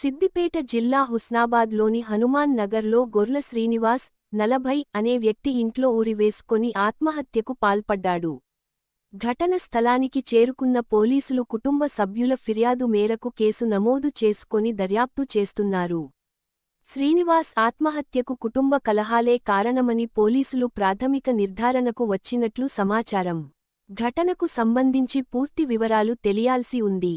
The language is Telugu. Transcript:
సిద్దిపేట జిల్లా హుస్నాబాద్లోని హనుమాన్ నగర్లో గొర్ల శ్రీనివాస్ నలభై అనే వ్యక్తి ఇంట్లో ఉరివేసుకొని ఆత్మహత్యకు పాల్పడ్డాడు. ఘటన స్థలానికి చేరుకున్న పోలీసులు కుటుంబ సభ్యుల ఫిర్యాదు మేరకు కేసు నమోదు చేసుకొని దర్యాప్తు చేస్తున్నారు. శ్రీనివాస్ ఆత్మహత్యకు కుటుంబ కలహాలే కారణమని పోలీసులు ప్రాథమిక నిర్ధారణకు వచ్చినట్లు సమాచారం. ఘటనకు సంబంధించి పూర్తి వివరాలు తెలియాల్సి ఉంది.